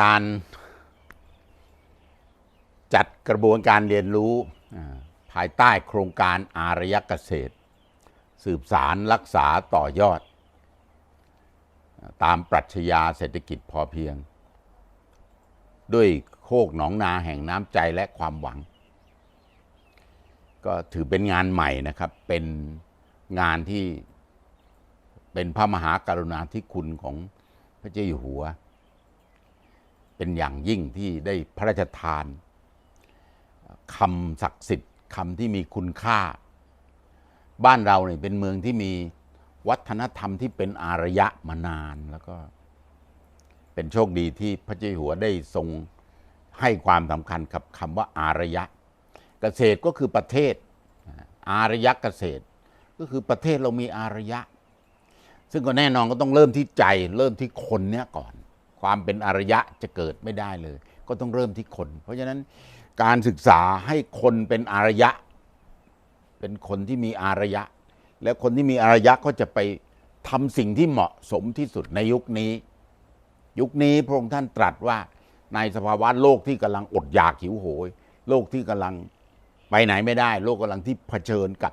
การจัดกระบวนการเรียนรู้ภายใต้โครงการอารยเกษตร สืบสารรักษาต่อยอด ตามปรัชญาเศรษฐกิจพอเพียง ด้วยโคกหนองนาแห่งน้ำใจและความหวัง ก็ถือเป็นงานใหม่นะครับ เป็นงานที่เป็นพระมหากรุณาธิคุณของพระเจ้าอยู่หัว เป็นอย่างยิ่งที่ได้พระราชทานคำศักดิ์สิทธิ์คำที่มีคุณค่า บ้านเราเนี่ยเป็นเมืองที่มีวัฒนธรรมที่เป็นอารยะมานานแล้วก็เป็นโชคดีที่พระเจ้าหัวได้ทรงให้ความสำคัญกับคำว่าอารยะ เกษตรก็คือประเทศ อารยะเกษตร ก็คือประเทศเรามีอารยะ ซึ่งก็แน่นอนก็ต้องเริ่มที่ใจ เริ่มที่คนเนี้ยก่อน ความเป็นอารยะจะเกิดไม่ได้เลย ก็ต้องเริ่มที่คน เพราะฉะนั้นการศึกษาให้คนเป็นอารยะ เป็นคนที่มีอารยะ และคนที่มีอารยะก็จะไปทำสิ่งที่เหมาะสมที่สุดในยุคนี้ ยุคนี้พระองค์ท่านตรัสว่าในสภาวะโลกที่กำลังอดอยากหิวโหย โลกที่กำลังไปไหนไม่ได้ โลกกำลังที่เผชิญกับ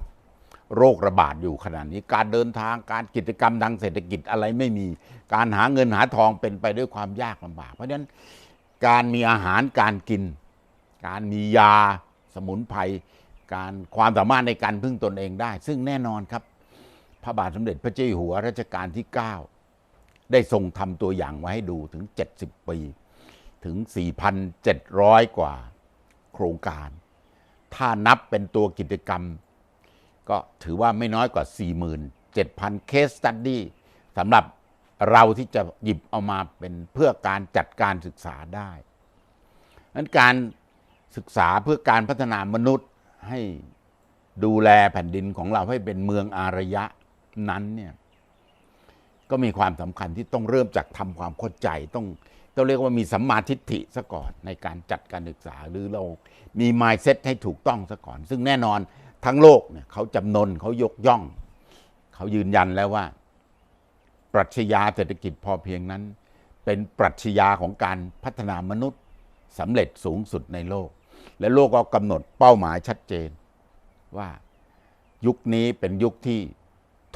โรคระบาดอยู่ขนาดนี้ การเดินทางการกิจกรรมทางเศรษฐกิจอะไรไม่มี การหาเงินหาทองเป็นไปด้วยความยากลำบาก เพราะฉะนั้นการมีอาหารการกิน การมียาสมุนไพรการความสามารถในการพึ่งตนเองได้ ซึ่งแน่นอนครับ พระบาทสมเด็จพระเจ้าอยู่หัวรัชกาลที่ 9 ได้ทรงทำตัวอย่างไว้ให้ดูถึง 70 ปี ถึง 4,700 กว่าโครงการ ถ้านับเป็นตัวกิจกรรม ก็ถือว่าไม่น้อยกว่า 47,000 เคสตัดดี้สำหรับเราที่จะหยิบเอามาเป็นเพื่อการจัดการศึกษาได้นั้นการศึกษาเพื่อการพัฒนามนุษย์ให้ดูแลแผ่นดินของเราให้เป็นเมืองอารยะนั้นเนี่ยก็มีความสำคัญที่ต้องเริ่มจากทำความเข้าใจต้องต้องเรียกว่ามีสัมมาทิฏฐิซะก่อนในการจัดการศึกษาหรือเรามี mindset ให้ถูกต้องซะก่อน ซึ่งแน่นอน ทั้งโลกเนี่ยเขาจำนนเขายกย่อง เขายืนยันแล้วว่า ปรัชญาเศรษฐกิจพอเพียงนั้น เป็นปรัชญาของการพัฒนามนุษย์สำเร็จสูงสุดในโลก และโลกก็กำหนดเป้าหมายชัดเจน ว่ายุคนี้เป็นยุคที่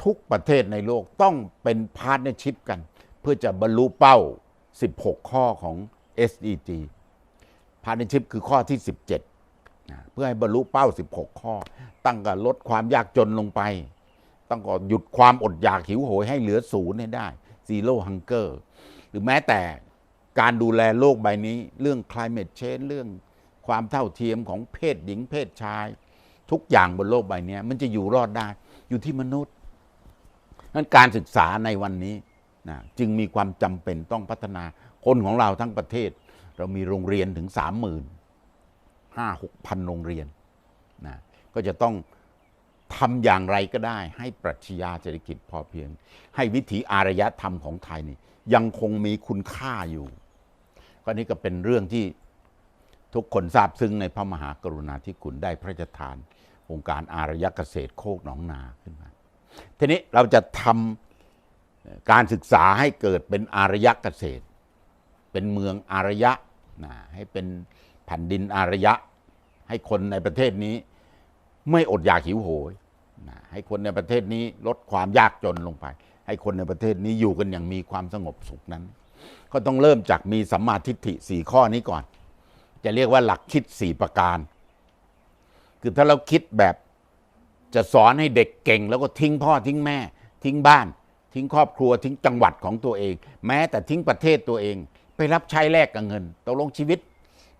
ทุกประเทศในโลกต้องเป็นพาร์ n เนอร์ชิพกัน เพื่อจะบรรลุเป้า 16 ข้อของ SDG พาร์ n เนอร์ชิพคือข้อที่ 17 นะเพื่อให้บรรลุเป้า 16 ข้อ ตั้งแต่ลดความยากจนลงไปต้องก็หยุดความอดอยากหิวโหยให้เหลือศูนย์ให้ได้ zero hunger หรือแม้แต่การดูแลโลกใบนี้ เรื่อง climate change เรื่องความเท่าเทียมของเพศหญิงเพศชาย ทุกอย่างบนโลกใบนี้มันจะอยู่รอดได้ อยู่ที่มนุษย์นั้นการศึกษาในวันนี้นะจึงมีความจำเป็นต้องพัฒนาคนของเราทั้งประเทศ เรามีโรงเรียนถึงสามหมื่น ห้าหกพันโรงเรียนนะก็จะต้องทำอย่างไรก็ได้ ให้ปรัชญาเศรษฐกิจพอเพียง ให้วิถีอารยธรรมของไทยนี่ยังคงมีคุณค่าอยู่ก็นี่ก็เป็นเรื่องที่ทุกคนทราบซึ้งในพระมหากรุณาธิคุณได้พระราชทานองค์การอารยเกษตรโคกหนองนาขึ้นมา ทีนี้เราจะทำการศึกษาให้เกิดเป็นอารยเกษตร เป็นเมืองอารยะนะให้เป็น แผ่นดินอารยะ ให้คนในประเทศนี้ ไม่อดอยากหิวโหยนะให้คนในประเทศนี้ลดความยากจนลงไป ให้คนในประเทศนี้อยู่กันอย่างมีความสงบสุขนั้น ก็ต้องเริ่มจากมีสัมมาทิฏฐิสี่ข้อนี้ก่อน จะเรียกว่าหลักคิดสี่ประการ คือถ้าเราคิดแบบจะสอนให้เด็กเก่ง แล้วก็ทิ้งพ่อทิ้งแม่ ทิ้งบ้าน ทิ้งครอบครัวทิ้งจังหวัดของตัวเอง แม้แต่ทิ้งประเทศตัวเอง ไปรับใช้แลกกับเงินตกลงชีวิต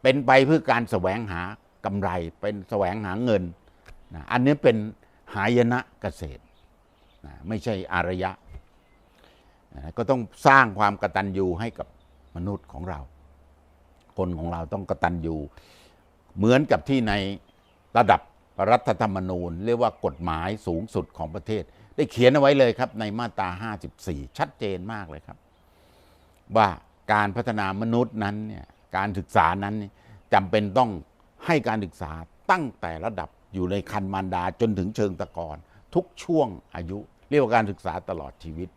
เป็นไปเพื่อการแสวงหากำไร เป็นแสวงหาเงินนะอันนี้เป็นหายนะเกษตรนะไม่ใช่อารยะนะก็ต้องสร้างความกตัญญูให้กับมนุษย์ของเรา คนของเราต้องกตัญญูเหมือนกับที่ในระดับรัฐธรรมนูญ เรียกว่ากฎหมายสูงสุดของประเทศ ได้เขียนเอาไว้เลยครับในมาตรา 54 ชัดเจนมากเลยครับ ว่าการพัฒนามนุษย์นั้นเนี่ย การศึกษานั้นจำเป็นต้องให้การศึกษาตั้งแต่ระดับอยู่ในคันมารดาจนถึงเชิงตะกอนทุกช่วงอายุ เรียกว่าการศึกษาตลอดชีวิต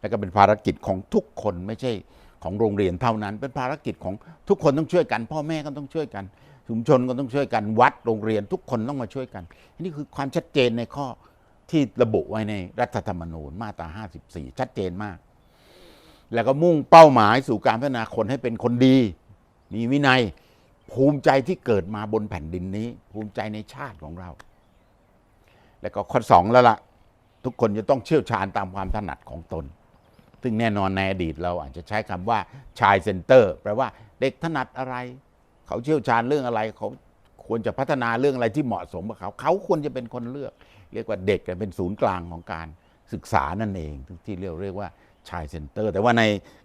และก็เป็นภารกิจของทุกคนไม่ใช่ของโรงเรียนเท่านั้น เป็นภารกิจของทุกคนต้องช่วยกัน พ่อแม่ก็ต้องช่วยกันชุมชนก็ต้องช่วยกันวัดโรงเรียนทุกคนต้องมาช่วยกันนี่คือความชัดเจนในข้อที่ระบุไว้ในรัฐธรรมนูญมาตรา 54 ชัดเจนมาก แล้วก็มุ่งเป้าหมายสู่การพัฒนาคนให้เป็นคนดี มีวินัย ภูมิใจที่เกิดมาบนแผ่นดินนี้ ภูมิใจในชาติของเรา แล้วก็ข้อสองแล้วล่ะ ทุกคนจะต้องเชี่ยวชาญตามความถนัดของตน ซึ่งแน่นอนในอดีตเราอาจจะใช้คำว่าชายเซนเตอร์แปลว่าเด็กถนัดอะไร เขาเชี่ยวชาญเรื่องอะไรเขาควรจะพัฒนาเรื่องอะไรที่เหมาะสมกับเขา เขาควรจะเป็นคนเลือก เรียกว่าเด็กเป็นศูนย์กลางของการศึกษานั่นเองที่เรียกเรียกว่า ชายเซ็นเตอร์ แต่ว่าใน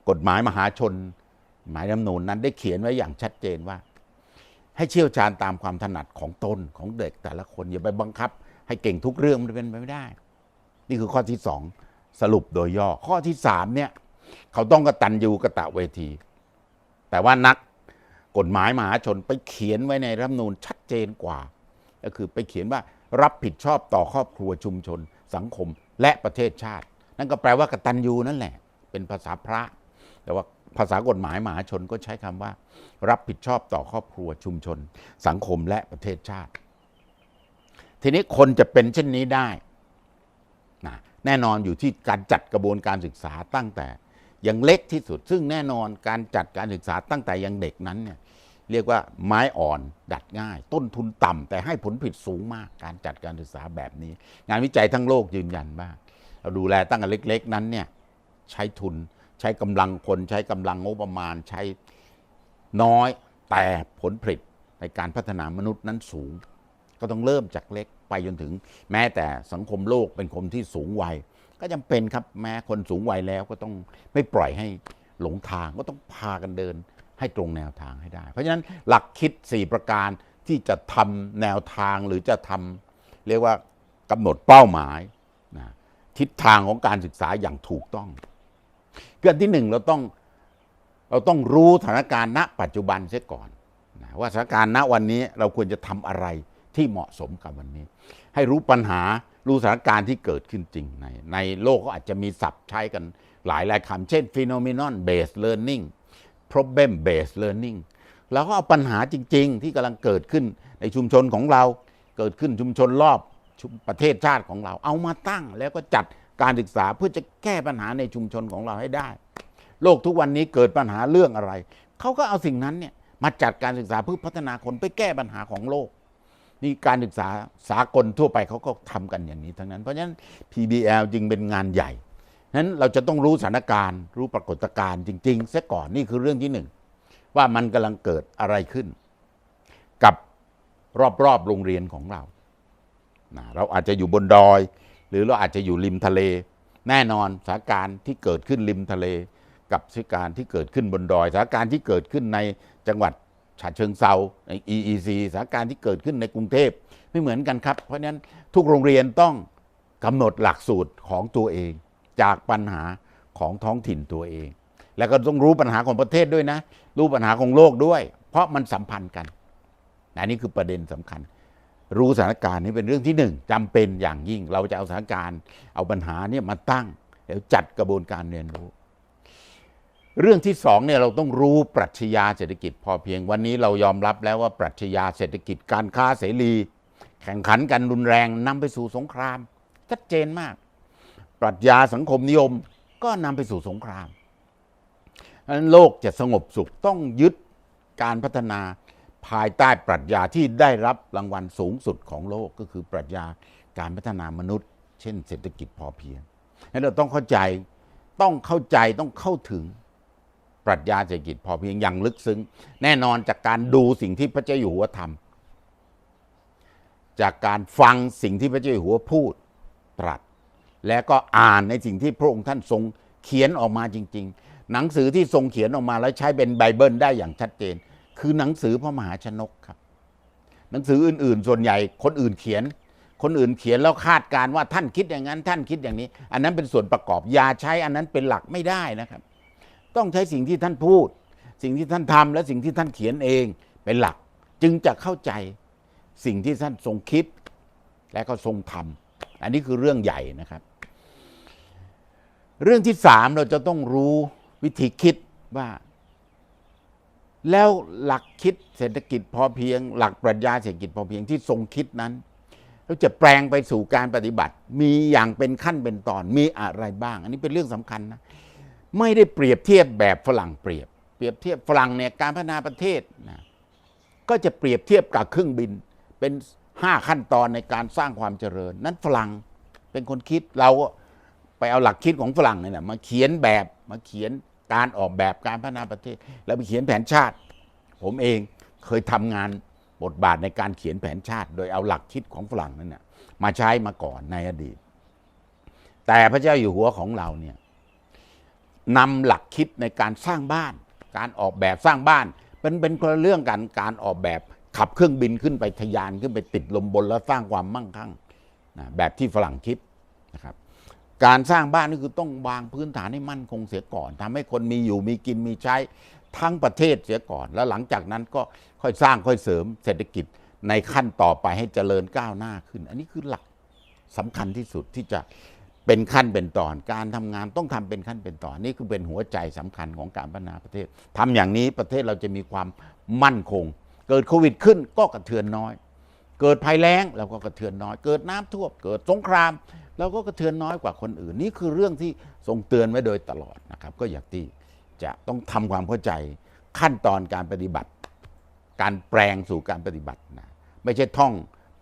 กฎหมายมหาชน หมายรัฐนูญนั้นได้เขียนไว้อย่างชัดเจนว่า ให้เชี่ยวชาญตามความถนัดของตนของเด็กแต่ละคนอย่าไปบังคับ ให้เก่งทุกเรื่องมันเป็นไปไม่ได้ นี่คือข้อที่สองสรุปโดยย่อข้อที่สามเนี่ยเขาต้องกระตันยูกระตะเวที แต่ว่านักกฎหมายมหาชนไปเขียนไว้ในรัฐนูญชัดเจนกว่า ก็คือไปเขียนว่ารับผิดชอบต่อครอบครัวชุมชน สังคมและประเทศชาติ นั่นก็แปลว่ากตัญญูนั่นแหละ เป็นภาษาพระ แต่ว่าภาษากฎหมายมหาชนก็ใช้คำว่า รับผิดชอบต่อครอบครัวชุมชน สังคมและประเทศชาติ ทีนี้คนจะเป็นเช่นนี้ได้นะแน่นอนอยู่ที่การจัดกระบวนการศึกษาตั้งแต่ยังเล็กที่สุด ซึ่งแน่นอนการจัดการศึกษาตั้งแต่ยังเด็กนั้นเนี่ยเรียกว่าไม้อ่อนดัดง่าย ต้นทุนต่ำแต่ให้ผลผลิตสูงมากการจัดการศึกษาแบบนี้ งานวิจัยทั้งโลกยืนยันว่า เราดูแลตั้งแต่เล็ก ๆ นั้นเนี่ยใช้ทุนใช้กำลังคนใช้กำลังงบประมาณใช้น้อยแต่ผลผลิตในการพัฒนามนุษย์นั้นสูง ก็ต้องเริ่มจากเล็กไปจนถึง แม้แต่สังคมโลกเป็นคนที่สูงวัย ก็จำเป็นครับแม้คนสูงวัยแล้วก็ต้องไม่ปล่อยให้หลงทาง ก็ต้องพากันเดินให้ตรงแนวทางให้ได้ เพราะฉะนั้นหลักคิด 4 ประการที่จะทำแนวทางหรือจะทำเรียกว่ากำหนดเป้าหมาย ทิศทางของการศึกษาอย่างถูกต้องเรื่องที่หนึ่งเราต้องเราต้องรู้สถานการณ์ณ ปัจจุบันเสียก่อนนะว่าสถานการณ์ณวันนี้เราควรจะทำอะไรที่เหมาะสมกับวันนี้ ให้รู้ปัญหารู้สถานการณ์ที่เกิดขึ้นจริงในในโลกก็อาจจะมีศัพท์ใช้กันหลายหลายคำเช่น phenomenon based learning problem based learning เราก็เอาปัญหาจริง ๆ ที่กำลังเกิดขึ้นในชุมชนของเราเกิดขึ้นชุมชนรอบ ประเทศชาติของเรา เอามาตั้งแล้วก็จัดการศึกษาเพื่อจะแก้ปัญหาในชุมชนของเราให้ได้ โลกทุกวันนี้เกิดปัญหาเรื่องอะไร เขาก็เอาสิ่งนั้นเนี่ยมาจัดการศึกษาเพื่อพัฒนาคนไปแก้ปัญหาของโลก นี่การศึกษาสากลทั่วไปเขาก็ทำกันอย่างนี้ทั้งนั้น เพราะฉะนั้น PBL จึงเป็นงานใหญ่นั้นเราจะต้องรู้สถานการณ์รู้ปรากฏการณ์จริงๆเสียก่อนนี่คือเรื่องที่หนึ่งว่ามันกำลังเกิดอะไรขึ้น กับรอบๆโรงเรียนของเรา นะเราอาจจะอยู่บนดอย หรือเราอาจจะอยู่ริมทะเล แน่นอนสถานการณ์ที่เกิดขึ้นริมทะเล กับสถานการณ์ที่เกิดขึ้นบนดอยสถานการณ์ที่เกิดขึ้นในจังหวัดฉะเชิงเซาใน EEC สถานการณ์ที่เกิดขึ้นในกรุงเทพไม่เหมือนกันครับ เพราะฉะนั้นทุกโรงเรียนต้องกำหนดหลักสูตรของตัวเอง จากปัญหาของท้องถิ่นตัวเอง แล้วก็ต้องรู้ปัญหาของประเทศด้วยนะ รู้ปัญหาของโลกด้วย เพราะมันสัมพันธ์กันอันนี้คือประเด็นสำคัญ รู้สถานการณ์นี้เป็นเรื่องที่หนึ่งจำเป็นอย่างยิ่ง เราจะเอาสถานการณ์ เอาปัญหาเนี่ยมาตั้ง แล้วจัดกระบวนการเรียนรู้ เรื่องที่สองเนี่ยเราต้องรู้ปรัชญาเศรษฐกิจพอเพียงวันนี้เรายอมรับแล้วว่าปรัชญาเศรษฐกิจการค้าเสรี แข่งขันกันรุนแรงนำไปสู่สงคราม ชัดเจนมาก ปรัชญาสังคมนิยมก็นำไปสู่สงครามนั้นโลกจะสงบสุขต้องยึดการพัฒนา ภายใต้ปรัชญาที่ได้รับรางวัลสูงสุดของโลกก็คือปรัชญาการพัฒนามนุษย์ เช่น เศรษฐกิจพอเพียงนั้นเราต้องเข้าใจต้องเข้าใจต้องเข้าถึงปรัชญาเศรษฐกิจพอเพียงอย่างลึกซึ้ง แน่นอนจากการดูสิ่งที่พระเจ้าอยู่หัวทำจากการฟังสิ่งที่พระเจ้าอยู่หัวพูดตรัส และก็อ่านในสิ่งที่พระองค์ท่านทรงเขียนออกมาจริง ๆ หนังสือที่ทรงเขียนออกมาแล้วใช้เป็นไบเบิลได้อย่างชัดเจน คือหนังสือพระมหาชนกครับ หนังสืออื่น ๆ ส่วนใหญ่คนอื่นเขียน คนอื่นเขียนแล้วคาดการ์ว่าท่านคิดอย่างนั้น ท่านคิดอย่างนี้ อันนั้นเป็นส่วนประกอบอย่าใช้อันนั้นเป็นหลักไม่ได้นะครับ ต้องใช้สิ่งที่ท่านพูด สิ่งที่ท่านทำและสิ่งที่ท่านเขียนเองเป็นหลัก จึงจะเข้าใจสิ่งที่ท่านทรงคิดและก็ทรงทำอันนี้คือเรื่องใหญ่นะครับ เรื่องที่สามเราจะต้องรู้วิธีคิดว่า แล้วหลักคิดเศรษฐกิจพอเพียง หลักปรัชญาเศรษฐกิจพอเพียงที่ทรงคิดนั้นแล้วจะแปลงไปสู่การปฏิบัติ มีอย่างเป็นขั้นเป็นตอนมีอะไรบ้าง อันนี้เป็นเรื่องสำคัญนะไม่ได้เปรียบเทียบแบบฝรั่งเปรียบ เปรียบเทียบฝรั่งเนี่ยการพัฒนาประเทศนะก็จะเปรียบเทียบกับเครื่องบิน เป็นห้าขั้นตอนในการสร้างความเจริญ นั้นฝรั่งเป็นคนคิดเราก็ไปเอาหลักคิดของฝรั่งเนี่ยนะมาเขียนแบบมาเขียน การออกแบบการพัฒนาประเทศ แล้วไปเขียนแผนชาติ ผมเองเคยทำงานบทบาทในการเขียนแผนชาติ โดยเอาหลักคิดของฝรั่งนั่นนะมาใช้มาก่อนในอดีต แต่พระเจ้าอยู่หัวของเราเนี่ยนำหลักคิดในการสร้างบ้าน การออกแบบสร้างบ้านเป็นเป็นคนละเรื่องกันการออกแบบขับเครื่องบินขึ้นไปทะยานขึ้นไปติดลมบนแล้วสร้างความมั่งคั่งนะแบบที่ฝรั่งคิดนะครับ การสร้างบ้านนี่คือต้องวางพื้นฐานให้มั่นคงเสียก่อนทำให้คนมีอยู่มีกินมีใช้ทั้งประเทศเสียก่อน แล้วหลังจากนั้นก็ค่อยสร้างค่อยเสริมเศรษฐกิจในขั้นต่อไปให้เจริญก้าวหน้าขึ้น อันนี้คือหลักสำคัญที่สุดที่จะเป็นขั้นเป็นตอน การทำงานต้องทำเป็นขั้นเป็นตอนนี่คือเป็นหัวใจสำคัญของการพัฒนาประเทศทำอย่างนี้ประเทศเราจะมีความมั่นคง เกิดโควิดขึ้นก็กระเทือนน้อย เกิดภัยแล้งเราก็กระเทือนน้อย เกิดน้ำท่วมเกิดสงครามเราก็กระเทือนน้อยกว่าคนอื่น นี่คือเรื่องที่ทรงเตือนไว้โดยตลอดนะครับ ก็อยากที่จะต้องทำความเข้าใจขั้นตอนการปฏิบัติ การแปลงสู่การปฏิบัตินะไม่ใช่ท่อง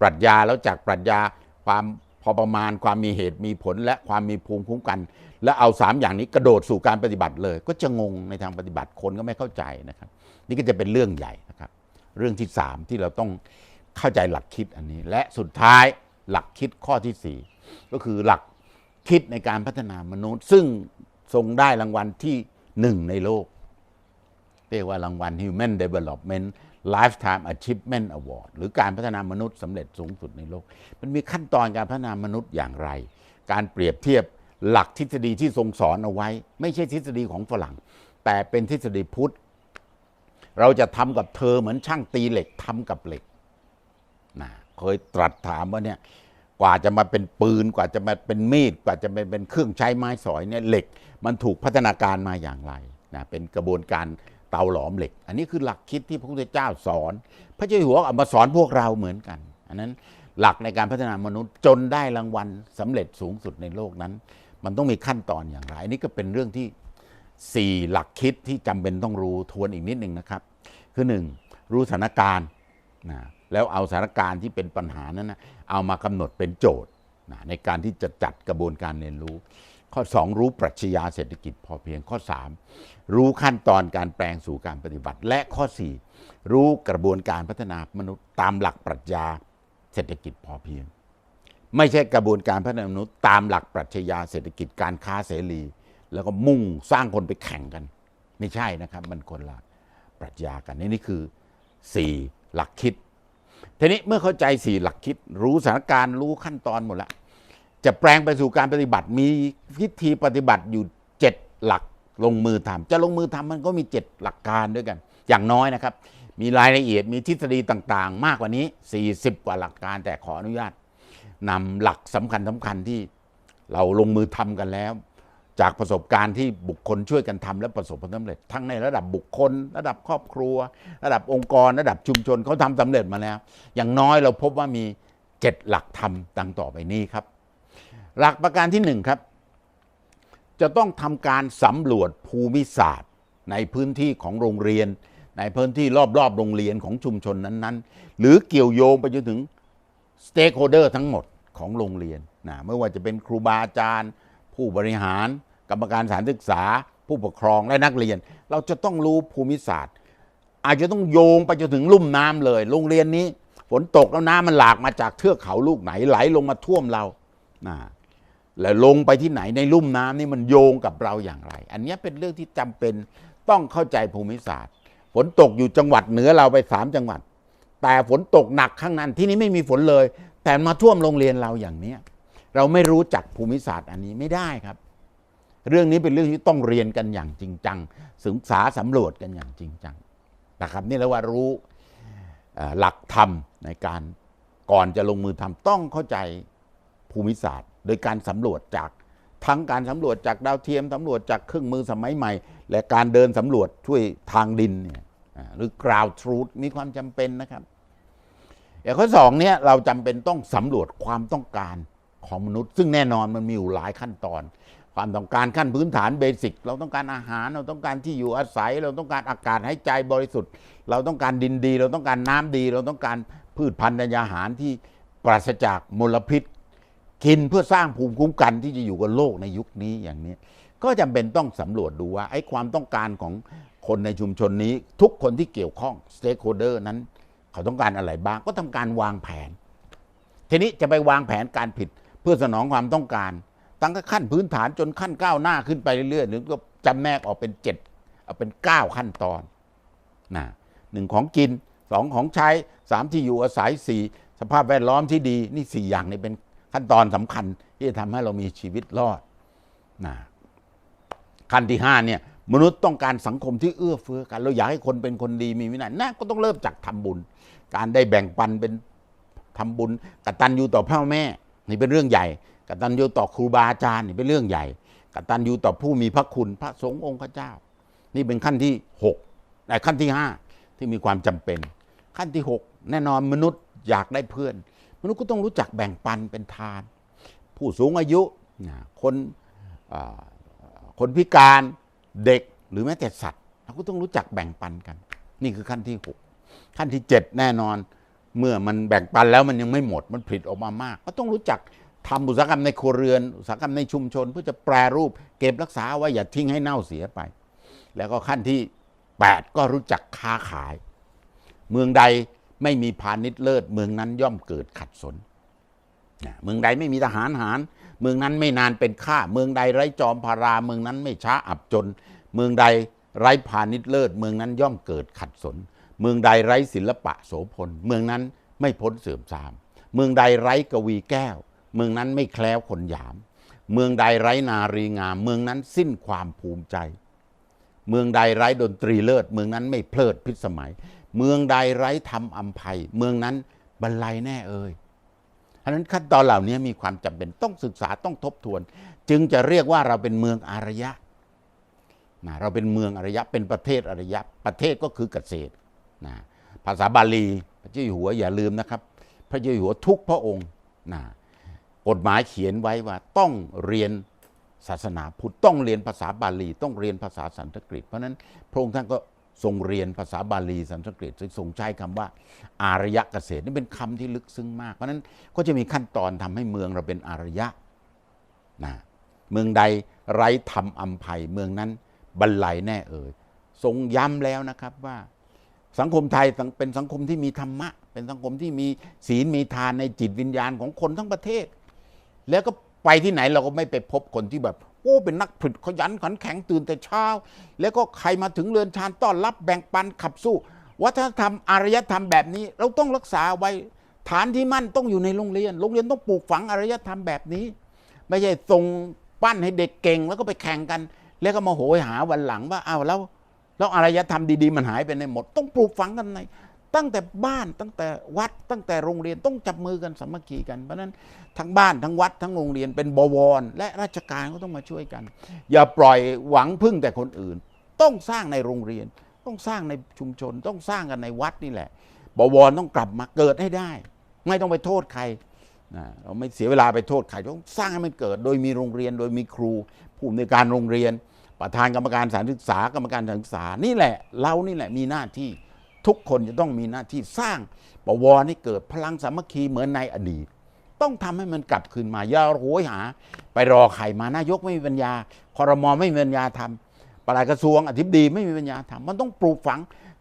ปรัชญาแล้วจากปรัชญาความพอประมาณความมีเหตุมีผลและความมีภูมิคุ้มกัน แล้วเอาสามอย่างนี้กระโดดสู่การปฏิบัติเลย ก็จะงงในทางปฏิบัติคนก็ไม่เข้าใจนะครับ นี่ก็จะเป็นเรื่องใหญ่นะครับ เรื่องที่สามที่เราต้อง เข้าใจหลักคิดอันนี้ และสุดท้ายหลักคิดข้อที่สี่ก็คือหลักคิดในการพัฒนามนุษย์ ซึ่งทรงได้รางวัลที่หนึ่งในโลก เรียกว่ารางวัล Human Development Lifetime Achievement Award หรือการพัฒนามนุษย์สำเร็จสูงสุดในโลก มันมีขั้นตอนการพัฒนามนุษย์อย่างไร การเปรียบเทียบหลักทฤษฎีที่ทรงสอนเอาไว้ ไม่ใช่ทฤษฎีของฝรั่ง แต่เป็นทฤษฎีพุทธ เราจะทำกับเธอเหมือนช่างตีเหล็กทำกับเหล็ก เคยตรัสถามว่าเนี่ยกว่าจะมาเป็นปืนกว่าจะมาเป็นมีดกว่าจะมาเป็นเครื่องใช้ไม้สอยเนี่ยเหล็ก มันถูกพัฒนาการมาอย่างไรนะเป็นกระบวนการเตาหลอมเหล็ก อันนี้คือหลักคิดที่พระพุทธเจ้าสอน พระเจ้าอยู่หัวเอามาสอนพวกเราเหมือนกัน อันนั้นหลักในการพัฒนามนุษย์จนได้รางวัลสำเร็จสูงสุดในโลกนั้น มันต้องมีขั้นตอนอย่างไรอันนี้ก็เป็นเรื่องที่ 4 หลักคิดที่จำเป็นต้องรู้ทวนอีกนิดหนึ่งนะครับ คือ 1 รู้สถานการณ์นะ แล้วเอาสถานการณ์ที่เป็นปัญหานั้นนะเอามากำหนดเป็นโจทย์นะในการที่จะจัดกระบวนการเรียนรู้ ข้อ 2 รู้ปรัชญาเศรษฐกิจพอเพียงข้อ 3 รู้ขั้นตอนการแปลงสู่การปฏิบัติ และข้อ 4 รู้กระบวนการพัฒนามนุษย์ตามหลักปรัชญาเศรษฐกิจพอเพียง ไม่ใช่กระบวนการพัฒนามนุษย์ตามหลักปรัชญาเศรษฐกิจการค้าเสรี แล้วก็มุ่งสร้างคนไปแข่งกัน ไม่ใช่นะครับ มันคนละปรัชญากันนี่นี่คือ 4 หลักคิด ทีนี้เมื่อเข้าใจ4หลักคิด รู้สถานการณ์รู้ขั้นตอนหมดแล้วจะแปลงไปสู่การปฏิบัติมีวิธีปฏิบัติอยู่7หลักลงมือทำจะลงมือทำมันก็มี7หลักการด้วยกัน อย่างน้อยนะครับ มีรายละเอียดมีทฤษฎีต่างๆ มากกว่านี้ 40 กว่าหลักการแต่ขออนุญาตนำหลักสำคัญสำคัญที่เราลงมือทำกันแล้ว จากประสบการณ์ที่บุคคลช่วยกันทำและประสบผลสำเร็จ ทั้งในระดับบุคคล ระดับครอบครัว ระดับองค์กร ระดับชุมชนเขาทำสำเร็จมาแล้ว อย่างน้อยเราพบว่ามี 7 หลักธรรมดังต่อไปนี้ครับ หลักประการที่หนึ่งครับ จะต้องทำการสำรวจภูมิศาสตร์ ในพื้นที่ของโรงเรียน ในพื้นที่รอบๆ โรงเรียนของชุมชนนั้นๆ หรือเกี่ยวโยงไปจนถึงสเต็กโฮเดอร์ทั้งหมดของโรงเรียนนะไม่ว่าจะเป็นครูบาอาจารย์ ผู้บริหาร กรรมการสถานศึกษา ผู้ปกครองและนักเรียน เราจะต้องรู้ภูมิศาสตร์ อาจจะต้องโยงไปจนถึงลุ่มน้ำเลย โรงเรียนนี้ ฝนตกแล้วน้ำมันหลากมาจากเทือกเขาลูกไหนไหลลงมาท่วมเรานะแล้วลงไปที่ไหนในลุ่มน้ำนี่มันโยงกับเราอย่างไร อันนี้เป็นเรื่องที่จำเป็นต้องเข้าใจภูมิศาสตร์ ฝนตกอยู่จังหวัดเหนือเราไปสามจังหวัด แต่ฝนตกหนักข้างนั้นที่นี้ไม่มีฝนเลย แต่มาท่วมโรงเรียนเราอย่างเนี้ยเราไม่รู้จักภูมิศาสตร์อันนี้ไม่ได้ครับ เรื่องนี้เป็นเรื่องที่ต้องเรียนกันอย่างจริงจังศึกษาสำรวจกันอย่างจริงจังนะครับนี่เรียกว่ารู้หลักธรรมในการก่อนจะลงมือทำต้องเข้าใจภูมิศาสตร์ โดยการสำรวจจากทั้งการสำรวจจากดาวเทียมสำรวจจากเครื่องมือสมัยใหม่ และการเดินสำรวจช่วยทางดินเนี่ยหรือ ground truth มีความจำเป็นนะครับอย่างข้อสองเนี่ยเราจำเป็นต้องสำรวจความต้องการของมนุษย์ ซึ่งแน่นอนมันมีอยู่หลายขั้นตอน ความต้องการขั้นพื้นฐานเบสิกเราต้องการอาหารเราต้องการที่อยู่อาศัย เราต้องการอากาศใหายใจบริสุทธิ์ เราต้องการดินดี เราต้องการน้ำดี เราต้องการพืชพันธุ์ธัญญาหารที่ปราศจากมลพิษ กินเพื่อสร้างภูมิคุ้มกันที่จะอยู่กับโลกในยุคนี้อย่างนี้ ก็จำเป็นต้องสำรวจดูว่าไอ้ความต้องการของคนในชุมชนนี้ ทุกคนที่เกี่ยวข้อง stakeholder นั้น เขาต้องการอะไรบ้างก็ทำการวางแผน ทีนี้จะไปวางแผนการผิดเพื่อสนองความต้องการ ตั้งแต่ขั้นพื้นฐานจนขั้นก้าวหน้าขึ้นไปเรื่อยๆหนึ่งก็จำแนกออกเป็นเจ็ดเอาเป็นเก้าขั้นตอนนะหนึ่งของกินสองของใช้สามที่อยู่อาศัยสี่สภาพแวดล้อมที่ดีนี่สี่อย่างนี้เป็นขั้นตอนสำคัญที่จะทำให้เรามีชีวิตรอดนะขั้นที่ห้าเนี่ยมนุษย์ต้องการสังคมที่เอื้อเฟื้อกัน เราอยากให้คนเป็นคนดีมีวินัยนั่นก็ต้องเริ่มจากทำบุญ การได้แบ่งปันเป็นทำบุญกตัญญูต่อพ่อแม่ นี่เป็นเรื่องใหญ่ กตัญญูต่อครูบาอาจารย์นี่เป็นเรื่องใหญ่ กตัญญูต่อผู้มีพระคุณพระสงฆ์องค์พระเจ้า นี่เป็นขั้นที่หกแต่ขั้นที่ห้าที่มีความจำเป็น ขั้นที่หกแน่นอนมนุษย์อยากได้เพื่อน มนุษย์ก็ต้องรู้จักแบ่งปันเป็นทาน ผู้สูงอายุคนคนพิการเด็กหรือแม้แต่สัตว์เราก็ต้องรู้จักแบ่งปันกัน นี่คือขั้นที่หกขั้นที่เจ็ดแน่นอน เมื่อมันแบ่งปันแล้วมันยังไม่หมดมันผลิตออกมามาก ก็ต้องรู้จัก ทำอุตสาหกรรมในครัวเรือนอุตสาหกรรมในชุมชน เพื่อจะแปรรูปเก็บรักษาไว้อย่าทิ้งให้เน่าเสียไป แล้วก็ขั้นที่ 8 ก็รู้จักค้าขาย เมืองใดไม่มีพาณิชย์เลิศ เมืองนั้นย่อมเกิดขัดสนเมืองใดไม่มีทหารหาร เมืองนั้นไม่นานเป็นข้าเมืองใดไร้จอมพารา เมืองนั้นไม่ช้าอับจน เมืองใดไร้พาณิชย์เลิศ เมืองนั้นย่อมเกิดขัดสน เมืองใดไร้ศิลปะโสพล เมืองนั้นไม่พ้นเสื่อมทราม เมืองใดไร้กวีแก้ว เมืองนั้นไม่แคล้วคนหยาม เมืองใดไร้นารีงาม เมืองนั้นสิ้นความภูมิใจ เมืองใดไร้ดนตรีเลิศ เมืองนั้นไม่เพลิดพิสมัย เมืองใดไร้ธรรมอัมภัย เมืองนั้นบรรลัยแน่เอ่ยฉะนั้นขั้นตอนเหล่านี้มีความจำเป็นต้องศึกษาต้องทบทวน จึงจะเรียกว่าเราเป็นเมืองอารยะนะเราเป็นเมืองอารยะเป็นประเทศอารยะ ประเทศก็คือเกษตรนะภาษาบาลีพระเจ้าอยู่หัวอย่าลืมนะครับ พระเจ้าอยู่หัวทุกพระองค์นะ กฎหมายเขียนไว้ว่าต้องเรียนศาสนาพุทธต้องเรียนภาษาบาลี ต้องเรียนภาษาสันสกฤต เพราะนั้นพระองค์ท่านก็ทรงเรียนภาษาบาลีสันสกฤตซึ่งทรงใช้คำว่า อารยะเกษตรนี่เป็นคำที่ลึกซึ้งมาก เพราะนั้นก็จะมีขั้นตอนทำให้เมืองเราเป็นอารยะนะเมืองใดไร้ธรรมอัมภัยเมืองนั้นบรรลัยแน่เอ่ยทรงย้ำแล้วนะครับว่า สังคมไทยเป็นสังคมที่มีธรรมะ เป็นสังคมที่มีศีลมีทานในจิตวิญญาณของคนทั้งประเทศ แล้วก็ไปที่ไหนเราก็ไม่ไปพบคนที่แบบ โอ้เป็นนักผลิตขยันขันแข็งตื่นแต่เช้า แล้วก็ใครมาถึงเรือนชานต้อนรับแบ่งปันขับสู้ วัฒนธรรมอารยธรรมแบบนี้ เราต้องรักษาไว้ฐานที่มั่นต้องอยู่ในโรงเรียน โรงเรียนต้องปลูกฝังอารยธรรมแบบนี้ ไม่ใช่ส่งปั้นให้เด็กเก่งแล้วก็ไปแข่งกัน แล้วก็มาโหยหาวันหลังว่าอ้าวแล้วแล้วอารยธรรมดีๆมันหายไปในหมด ต้องปลูกฝังกันใน ตั้งแต่บ้านตั้งแต่วัดตั้งแต่โรงเรียนต้องจับมือกันสามัคคีกันเพราะนั้นทั้งบ้านทั้งวัดทั้งโรงเรียนเป็นบวร และราชการก็ต้องมาช่วยกัน อย่าปล่อยหวังพึ่งแต่คนอื่น ต้องสร้างในโรงเรียน ต้องสร้างในชุมชน ต้องสร้างกันในวัดนี่แหละ บวรต้องกลับมาเกิดให้ได้ ไม่ต้องไปโทษใครเราไม่เสียเวลาไปโทษใครต้องสร้างให้มันเกิด โดยมีโรงเรียน โดยมีครู ผู้อำนวยการโรงเรียน ประธานกรรมการสารศึกษากรรมการสารศึกษานี่แหละ เรานี่แหละมีหน้าที่ ทุกคนจะต้องมีหน้าที่สร้างบวรให้เกิดพลังสามัคคีเหมือนในอดีต ต้องทำให้มันกลับคืนมาอย่าโหยหา ไปรอใครมานายกไม่มีปัญญาคอรมอไม่มีปัญญาทำปลัดกระทรวงอธิบดีไม่มีปัญญาทำมันต้องปลูกฝัง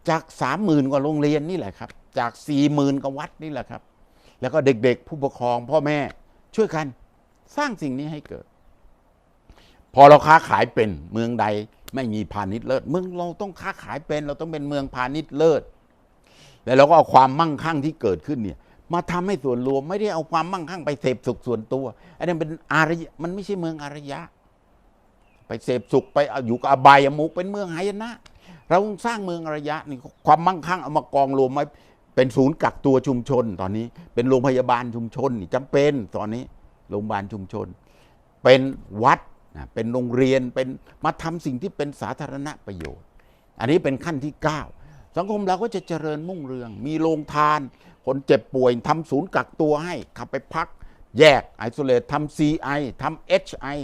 จากสามหมื่นกว่าโรงเรียนนี่แหละครับ จากสี่หมื่นกว่าวัดนี่แหละครับ แล้วก็เด็กๆ ผู้ปกครองพ่อแม่ช่วยกันสร้างสิ่งนี้ให้เกิด พอเราค้าขายเป็นเมืองใด ไม่มีพาณิชย์เลิศเมืองเราต้องค้าขายเป็น เราต้องเป็นเมืองพาณิชย์เลิศแล้วเราก็เอาความมั่งคั่งที่เกิดขึ้นเนี่ยมาทำให้ส่วนรวมไม่ได้เอาความมั่งคั่งไปเสพสุขส่วนตัวอันนั้เป็นอารยะมันไม่ใช่เมืองอารยะ ไปเสพสุขไปอยู่กับอบายมุกเป็นเมืองหายนะ เราสร้างเมืองอารยะนี่ความมั่งคั่งเอามากองรวมไว้เป็นศูนย์กักตัวชุมชน ตอนนี้ เป็นโรงพยาบาลชุมชนนี่จำเป็นตอนนี้โรงพยาบาลชุมชน เป็นวัด นะเป็นโรงเรียนเป็นมาทำสิ่งที่เป็นสาธารณประโยชน์ อันนี้เป็นขั้นที่ 9 สังคมเราก็จะเจริญมุ่งเรือง มีโรงทาน คนเจ็บป่วยทำศูนย์กักตัวให้ขับไปพัก แยกไอโซเลตทำ CI ทำ HI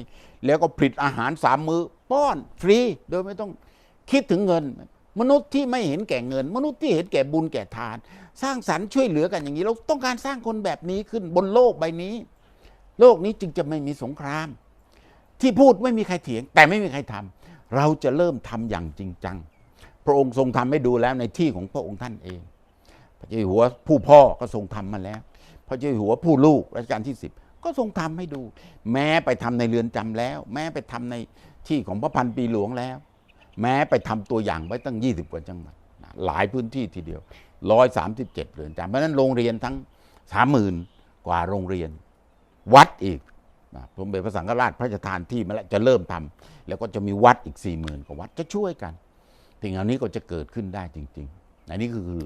แล้วก็ผลิตอาหารสามมือ้อป้อนฟรีโดยไม่ต้องคิดถึงเงิน มนุษย์ที่ไม่เห็นแก่เงิน มนุษย์ที่เห็นแก่บุญแก่ทาน สร้างสรรค์ช่วยเหลือกันอย่างนี้ เราต้องการสร้างคนแบบนี้ขึ้นบนโลกใบนี้ โลกนี้จึงจะไม่มีสงคราม ที่พูดไม่มีใครเถียง แต่ไม่มีใครทำเราจะเริ่มทำอย่างจริงจัง พระองค์ทรงทำให้ดูแล้วในที่ของพระองค์ท่านเอง พระเจ้าอยู่หัวผู้พ่อก็ทรงทำมาแล้ว พระเจ้าอยู่หัวผู้ลูกรัชกาลที่สิบก็ทรงทำให้ดู แม้ไปทำในเรือนจำแล้ว แม้ไปทำในที่ของพระพันปีหลวงแล้ว แม้ไปทำตัวอย่างไว้ตั้ง 20 กว่าจังหวัดหลายพื้นที่ทีเดียว 137 เรือนจำเพราะนั้นโรงเรียนทั้ง 30,000 กว่าโรงเรียน วัดอีก สมเด็จพระสังฆราชพระราชทานที่มาแล้วจะเริ่มทำแล้วก็จะมีวัดอีก40,000กว่าวัดจะช่วยกันถึงเอันนี้ก็จะเกิดขึ้นได้จริงๆอันนี้คือ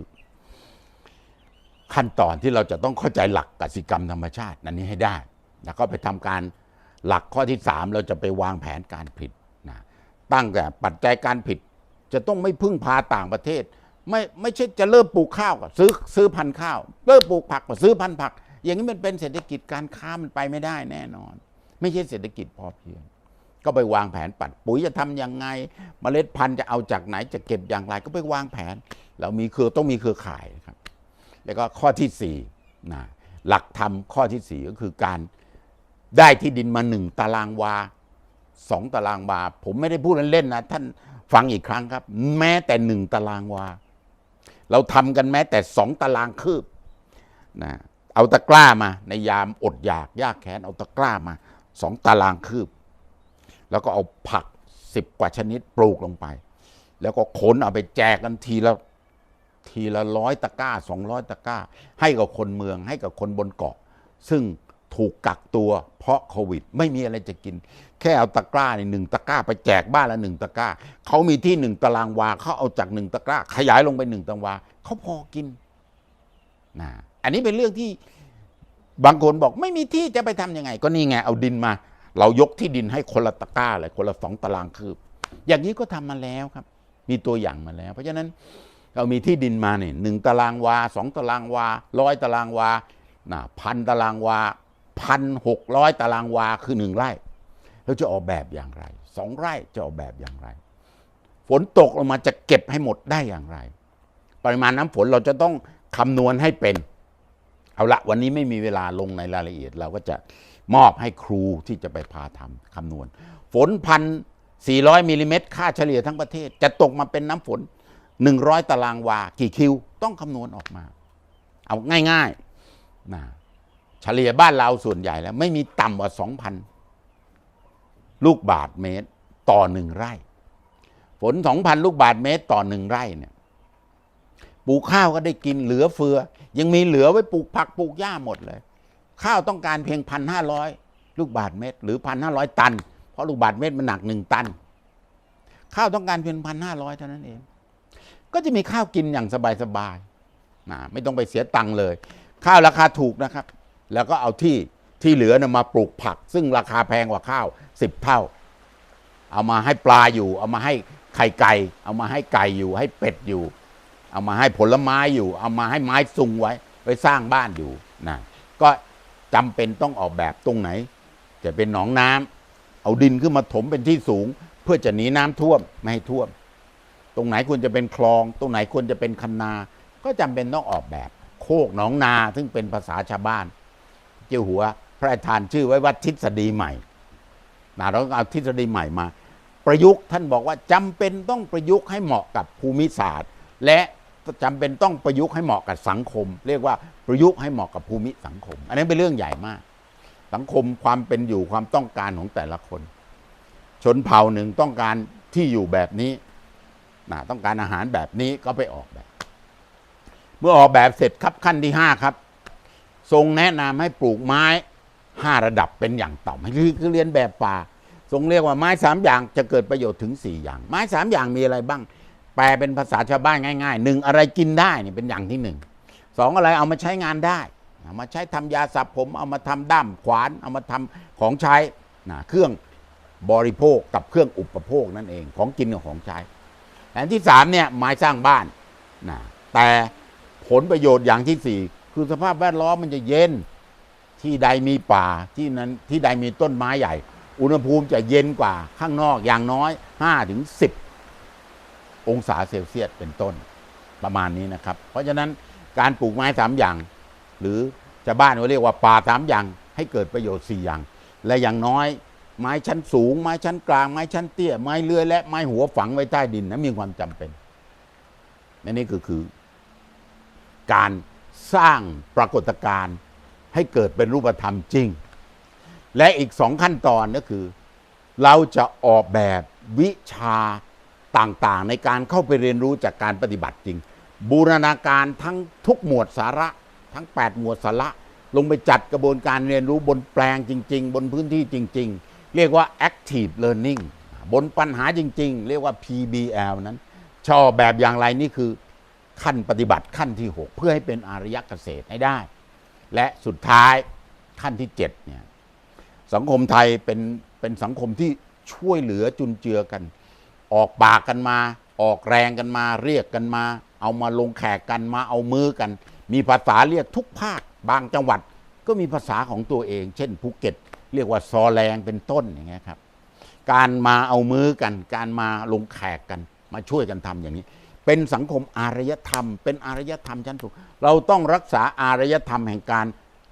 ขั้นตอนที่เราจะต้องเข้าใจหลักกสิกรรมธรรมชาติอันนี้ให้ได้ แล้วก็ไปทำการหลักข้อที่สามเราจะไปวางแผนการผลิตนะตั้งแต่ปัจจัยการผลิตจะต้องไม่พึ่งพาต่างประเทศ ไม่ไม่ใช่จะเริ่มปลูกข้าวก็ซื้อซื้อพันธุ์ข้าว เริ่มปลูกผักก็ซื้อพันธุ์ผัก อย่างนี้มันเป็นเศรษฐกิจการค้ามันไปไม่ได้แน่นอน ไม่ใช่เศรษฐกิจพอเพียง ก็ไปวางแผนปัดปุ๋ยจะทำยังไงเมล็ดพันธุ์จะเอาจากไหนจะเก็บอย่างไร ก็ไปวางแผน เรามีเครือต้องมีเครือข่ายนะครับ แล้วก็ข้อที่สี่นะหลักธรรมข้อที่สี่ก็คือการได้ที่ดินมาหนึ่งตารางวาสองตารางวา ผมไม่ได้พูดเล่นๆนะท่านฟังอีกครั้งครับ แม้แต่หนึ่งตารางวา เราทำกันแม้แต่สองตารางคืบนะ เอาตะกร้ามา ในยามอดอยากยากแค้นเอาตะกร้ามาสองตารางคืบ แล้วก็เอาผักสิบกว่าชนิดปลูกลงไป แล้วก็ขนเอาไปแจกกันทีละทีละร้อยตะกร้าสองร้อยตะกร้า ให้กับคนเมืองให้กับคนบนเกาะ ซึ่งถูกกักตัวเพราะโควิด ไม่มีอะไรจะกิน แค่เอาตะกร้าในหนึ่งตะกร้า ไปแจกบ้านละหนึ่งตะกร้าเขามีที่หนึ่งตารางวาเขาเอาจากหนึ่งตะกร้า ขยายลงไปหนึ่งตารางวาเขาพอกินนะ อันนี้เป็นเรื่องที่บางคนบอกไม่มีที่จะไปทำยังไง ก็นี่ไงเอาดินมา เรายกที่ดินให้คนละตะกร้าเลยคนละสองตารางคืบ อย่างนี้ก็ทำมาแล้วครับ มีตัวอย่างมาแล้ว เพราะฉะนั้นเรามีที่ดินมาเนี่ยหนึ่งตารางวาสองตารางวาร้อยตารางวานะพันตารางวาพันหกร้อยตารางวาคือหนึ่งไร่เราจะออกแบบอย่างไรสองไร่จะออกแบบอย่างไร ฝนตกลงมาจะเก็บให้หมดได้อย่างไร ปริมาณน้ำฝนเราจะต้องคำนวณให้เป็น เอาละวันนี้ไม่มีเวลาลงในรายละเอียด เราก็จะมอบให้ครูที่จะไปพาทำคำนวณ ฝนพันสี่ร้อยมิลลิเมตรค่าเฉลี่ยทั้งประเทศ จะตกมาเป็นน้ำฝนหนึ่งร้อยตารางวา กี่คิว ต้องคำนวณออกมา เอาง่ายๆนะเฉลี่ยบ้านเราส่วนใหญ่แล้ว ไม่มีต่ำกว่าสองพันลูกบาทเมตรต่อหนึ่งไร่ ฝนสองพันลูกบาทเมตรต่อหนึ่งไร่เนี่ย ปลูกข้าวก็ได้กินเหลือเฟือ ยังมีเหลือไว้ปลูกผักปลูกหญ้าหมดเลย ข้าวต้องการเพียงพันห้าร้อยลูกบาทเมตร หรือพันห้าร้อยตัน เพราะลูกบาทเมตรมันหนักหนึ่งตัน ข้าวต้องการเพียงพันห้าร้อยเท่านั้นเอง ก็จะมีข้าวกินอย่างสบายๆนะไม่ต้องไปเสียตังค์เลย ข้าวราคาถูกนะครับ แล้วก็เอาที่ที่เหลือนะมาปลูกผัก ซึ่งราคาแพงกว่าข้าวสิบเท่า เอามาให้ปลาอยู่ เอามาให้ไข่ไก่ เอามาให้ไก่อยู่ ให้เป็ดอยู่ เอามาให้ผลไม้อยู่ เอามาให้ไม้ซุงไว้ ไว้สร้างบ้านอยู่นะก็จำเป็นต้องออกแบบตรงไหน จะเป็นหนองน้ำเอาดินขึ้นมาถมเป็นที่สูง เพื่อจะหนีน้ำท่วมไม่ให้ท่วม ตรงไหนควรจะเป็นคลอง ตรงไหนควรจะเป็นคันนา ก็จำเป็นต้องออกแบบ โคกหนองนาซึ่งเป็นภาษาชาวบ้าน เจ้าหัว พระราชทานชื่อไว้ว่าทฤษฎีใหม่นะเราเอาทฤษฎีใหม่มา ประยุกต์ท่านบอกว่าจำเป็นต้องประยุกต์ให้เหมาะกับภูมิศาสตร์ และ จำเป็นต้องประยุกต์ให้เหมาะกับสังคม เรียกว่าประยุกต์ให้เหมาะกับภูมิสังคม อันนี้เป็นเรื่องใหญ่มาก สังคมความเป็นอยู่ความต้องการของแต่ละคน ชนเผ่าหนึ่งต้องการที่อยู่แบบนี้นะต้องการอาหารแบบนี้ก็ไปออกแบบ เมื่อออกแบบเสร็จครับขั้นที่ห้าครับ ทรงแนะนำให้ปลูกไม้ห้าระดับเป็นอย่างต่ำให้คือคือเรียนแบบป่า ทรงเรียกว่าไม้สามอย่างจะเกิดประโยชน์ถึงสี่อย่าง ไม้สามอย่างมีอะไรบ้าง แปลเป็นภาษาชาวบ้านง่ายๆหนึ่งอะไรกินได้นี่เป็นอย่างที่หนึ่งสองอะไรเอามาใช้งานได้เอามาใช้ทำยาสระผม เอามาทำด้ามขวาน เอามาทำของใช้นะเครื่องบริโภคกับเครื่องอุปโภคนั่นเอง ของกินกับของใช้แผนที่สามเนี่ยไม้สร้างบ้านนะแต่ผลประโยชน์อย่างที่สี่คือสภาพแวดล้อมมันจะเย็นที่ใดมีป่าที่นั้นที่ใดมีต้นไม้ใหญ่ อุณหภูมิจะเย็นกว่าข้างนอกอย่างน้อย5ถึง10 องศาเซลเซียสเป็นต้นประมาณนี้นะครับ เพราะฉะนั้นการปลูกไม้สามอย่าง หรือชาวบ้านเขาเรียกว่าป่าสามอย่าง ให้เกิดประโยชน์สี่อย่าง และอย่างน้อยไม้ชั้นสูง ไม้ชั้นกลาง ไม้ชั้นเตี้ย ไม้เลื้อยและไม้หัวฝังไว้ใต้ดินนั้นมีความจำเป็นและนี่ก็คือ การสร้างปรากฏการณ์ให้เกิดเป็นรูปธรรมจริง และอีกสองขั้นตอนก็คือ เราจะออกแบบวิชา ต่างๆ ในการเข้าไปเรียนรู้จากการปฏิบัติจริง บูรณาการทั้งทุกหมวดสาระ ทั้ง 8 หมวดสาระ ลงไปจัดกระบวนการเรียนรู้บนแปลงจริง ๆ บนพื้นที่จริง ๆ เรียกว่า active learning บนปัญหาจริง ๆ เรียกว่า PBL นั้นชอบแบบอย่างไรนี่คือขั้นปฏิบัติขั้นที่ 6 เพื่อให้เป็นอารยเกษตรให้ได้ และสุดท้ายขั้นที่7เนี่ยสังคมไทยเป็นเป็นสังคมที่ช่วยเหลือจุนเจือกัน ออกปากกันมา ออกแรงกันมา เรียกกันมา เอามาลงแขกกันมาเอามือกัน มีภาษาเรียกทุกภาค บางจังหวัดก็มีภาษาของตัวเอง เช่นภูเก็ต เรียกว่าซอแรงเป็นต้นอย่างเงี้ยครับ การมาเอามือกัน การมาลงแขกกัน มาช่วยกันทำอย่างนี้ เป็นสังคมอารยธรรม เป็นอารยธรรมชั้นสูงเราต้องรักษาอารยธรรมแห่งการ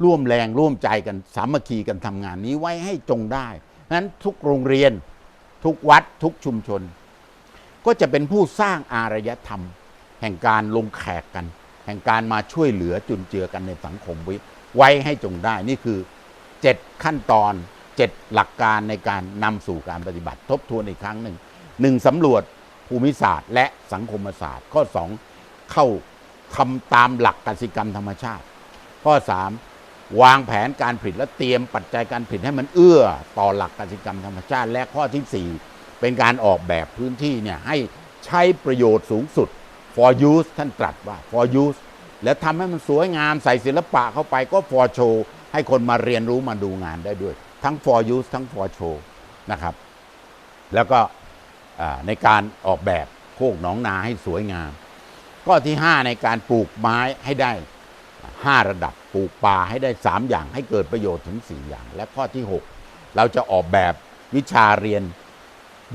ร่วมแรงร่วมใจกันสามัคคีกันทำงานนี้ไว้ให้จงได้นั้นทุกโรงเรียนทุกวัดทุกชุมชน ก็จะเป็นผู้สร้างอารยธรรม แห่งการลงแขกกัน แห่งการมาช่วยเหลือจุนเจือกันในสังคมวิไว้ให้จงได้นี่คือ 7 ขั้นตอน 7 หลักการในการนำสู่การปฏิบัติทบทวนอีกครั้งหนึ่งหนึ่งสำรวจภูมิศาสตร์ และสังคมศาสตร์ ข้อ 2 เข้าทำตามหลักกสิกรรมธรรมชาติ ข้อ 3 วางแผนการผลิตและเตรียมปัจจัยการผลิตให้มันเอื้อต่อหลักกสิกรรมธรรมชาติ และข้อทีสี่4 เป็นการออกแบบพื้นที่เนี่ยให้ใช้ประโยชน์สูงสุด for use ท่านตรัสว่า for use แล้วทำให้มันสวยงามใส่ศิลปะเข้าไปก็ for show ให้คนมาเรียนรู้มาดูงานได้ด้วย ทั้ง for use ทั้ง for show นะครับ แล้วก็ในการออกแบบโคกหนองนาให้สวยงาม ข้อที่ 5 ในการปลูกไม้ให้ได้ 5 ระดับปลูกป่าให้ได้ 3 อย่างให้เกิดประโยชน์ถึง 4 อย่าง และข้อที่ 6 เราจะออกแบบวิชาเรียน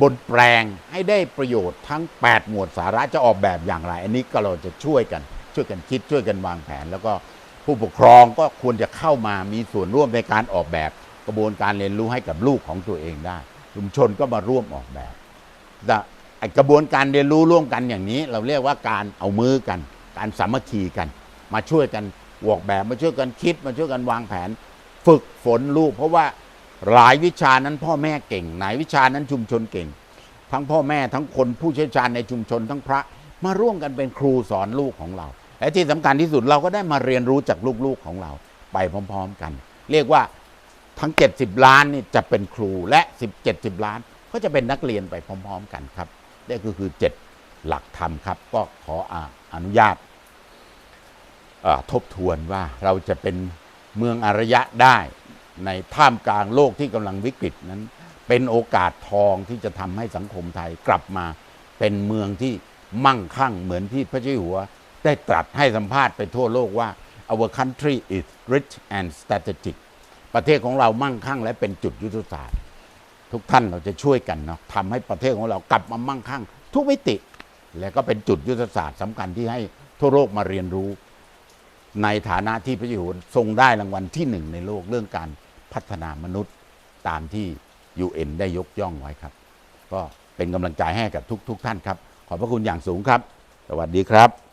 บนแปลงให้ได้ประโยชน์ทั้ง 8 หมวดสาระจะออกแบบอย่างไร อันนี้ก็เราจะช่วยกัน ช่วยกันคิดช่วยกันวางแผน แล้วก็ผู้ปกครองก็ควรจะเข้ามามีส่วนร่วมในการออกแบบกระบวนการเรียนรู้ให้กับลูกของตัวเองได้ ชุมชนก็มาร่วมออกแบบแต่กระบวนการเรียนรู้ร่วมกันอย่างนี้ เราเรียกว่าการเอามือกัน การสามัคคีกัน มาช่วยกันออกแบบมาช่วยกันคิดมาช่วยกันวางแผน ฝึกฝนลูก เพราะว่า หลายวิชานั้นพ่อแม่เก่งไหนวิชานั้นชุมชนเก่ง ทั้งพ่อแม่ทั้งคนผู้เชี่ยวชาญในชุมชนทั้งพระมาร่วมกันเป็นครูสอนลูกของเรา และที่สำคัญที่สุดเราก็ได้มาเรียนรู้จากลูกๆของเรา ไปพร้อมๆกัน เรียกว่าทั้ง 70 ล้านนี่จะเป็นครูและ10 70ล้าน ก็จะเป็นนักเรียนไปพร้อม ๆ กันครับนี่ก็คือ 7 หลักธรรมครับ ก็ขอออนุญาตทบทวนว่าเราจะเป็นเมืองอารยะได้ ในท่ามกลางโลกที่กำลังวิกฤตนั้น เป็นโอกาสทองที่จะทำให้สังคมไทยกลับมาเป็นเมืองที่มั่งคั่งเหมือนที่พระเจ้าอยู่หัว ได้ตรัสให้สัมภาษณ์ไปทั่วโลกว่า our country is rich and strategic ประเทศของเรามั่งคั่งและเป็นจุดยุทธศาสตร์ ทุกท่านเราจะช่วยกันเนาะทำให้ประเทศของเรากลับมามั่งคั่ง ทุกมิติ และก็เป็นจุดยุทธศาสตร์สำคัญที่ให้ทั่วโลกมาเรียนรู้ ในฐานะที่พระเจ้าอยู่หัวทรงได้รางวัลที่หนึ่งในโลกเรื่องการ พัฒนามนุษย์ตามที่ UN ได้ยกย่องไว้ครับ ก็เป็นกำลังใจให้กับทุก ๆท่านครับ ขอบพระคุณอย่างสูงครับ สวัสดีครับ